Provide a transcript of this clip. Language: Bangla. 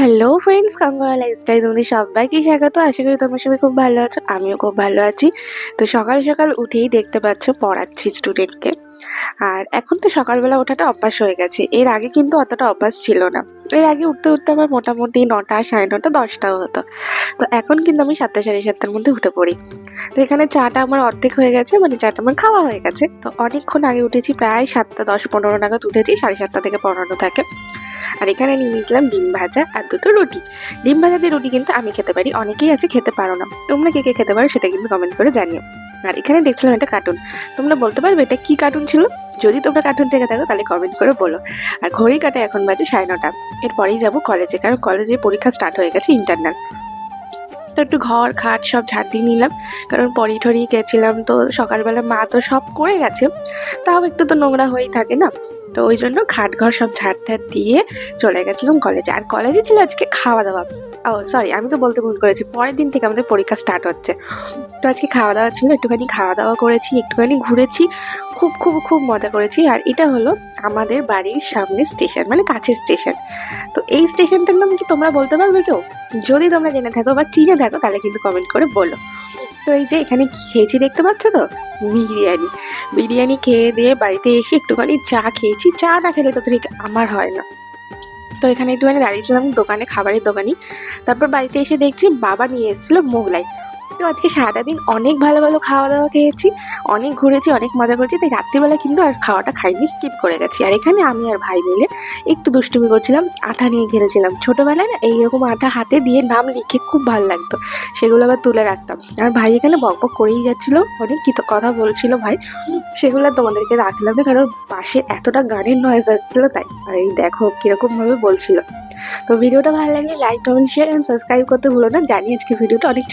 হ্যালো ফ্রেন্ডস কাঙ্গা লাইফস্টাইল তোমাদের সবাইকে স্বাগত। আশা করি তোমরা সবাই খুব ভালো আছো, আমিও খুব ভালো আছি। তো সকাল সকাল উঠেই দেখতে পাচ্ছ পড়াচ্ছি স্টুডেন্টকে আর এখন তো সকালবেলা ওঠাটা অভ্যাস হয়ে গেছে, এর আগে কিন্তু অতটা অভ্যাস ছিল না। এর আগে উঠতে উঠতে আমার মোটামুটি নটা, সাড়ে নটা দশটাও হতো। তো এখন কিন্তু আমি সাতটা, সাড়ে সাতটার মধ্যে উঠে পড়ি। তো এখানে চাটা আমার অর্ধেক হয়ে গেছে মানে চাটা আমার খাওয়া হয়ে গেছে। তো অনেকক্ষণ আগে উঠেছি, প্রায় সাতটা, দশ, পনেরো নাগাদ উঠেছি, সাড়ে সাতটা থেকে পড়ানো থাকে। আর এখানে নিয়ে নিয়েছিলাম ডিম ভাজা আর দুটো রুটি। ডিম ভাজা দিয়ে রুটি কিন্তু আমি খেতে পারি, অনেকেই আছে খেতে পারো না। তোমরা কে কে খেতে পারো সেটা কিন্তু কমেন্ট করে জানিও। আর এখানে দেখছিলাম একটা কার্টুন তোমরা বলতে পারবে এটা কি কার্টুন ছিল? যদি তোমরা কার্টুন থেকে থাকো তাহলে কমেন্ট করে বলো। আর ঘড়ি কাটা এখন বাজে সাড়ে নটা। এরপরেই যাব কলেজে কারণ কলেজে পরীক্ষা স্টার্ট হয়ে গেছে ইন্টারনাল তো একটু ঘর, খাট সব ঝাড় দিয়ে নিলাম। কারণ পরি ঠরি গেছিলাম তো সকালবেলা মা তো সব করে গেছে। তাও একটু তো নোংরা হয়েই থাকে না। তো ওই জন্য খাট ঘর সব ঝাড় ঠাড় দিয়ে চলে গেছিলাম কলেজে আর কলেজে ছিল আজকে খাওয়া দাওয়া ও সরি আমি তো বলতে ভুল করেছি। পরের দিন থেকে আমাদের পরীক্ষা স্টার্ট হচ্ছে। তো আজকে খাওয়া দাওয়া ছিল, একটুখানি খাওয়া দাওয়া করেছি, একটুখানি ঘুরেছি, খুব খুব খুব মজা করেছি। আর এটা হলো আমাদের বাড়ির সামনে স্টেশন মানে কাছের স্টেশন তো এই স্টেশনটার নাম কি তোমরা বলতে পারবে কেউ? যদি তোমরা জেনে থাকো বা চিনে থাকো, তাহলে কিন্তু কমেন্ট করে বলো। তো এই যে এখানে খেয়েছি দেখতে পাচ্ছ তো? বিরিয়ানি। বিরিয়ানি খেয়ে দিয়ে বাড়িতে এসে একটুখানি চা খেয়েছি। চা না খেলে তো ঠিক আমার হয় না। তো এখানে একটুখানি দাঁড়িয়েছিলাম দোকানে, খাবারের দোকানে তারপর বাড়িতে এসে দেখছি বাবা নিয়ে এসেছিল মোগলাই। তো আজকে সারাটা দিন অনেক ভালো ভালো খাওয়া দাওয়া খেয়েছি, অনেক ঘুরেছি, অনেক মজা করেছি, তাই রাত্রিবেলা কিন্তু আর খাওয়াটা খাইনি স্কিপ করে গেছি। আর এখানে আমি আর ভাই মিলে একটু দুষ্টুমি করছিলাম, আটা নিয়ে খেলেছিলাম। ছোটোবেলায় না এইরকম আটা হাতে দিয়ে নাম লিখে খুব ভালো লাগতো, সেগুলো আবার তুলে রাখতাম। আর ভাই এখানে বক বক করেই যাচ্ছিল, অনেক কি তো কথা বলছিল ভাই, সেগুলো তোমাদেরকে রাখলাম না, কারণ পাশে এতটা গানের নয়েজ আসছিল তাই, আর এই দেখো কীরকম ভাবে বলছিল। তো ভিডিওটা ভালো লাগলে like comment share and subscribe করতে ভুলো না, জানি আজকে ভিডিওটা অনেক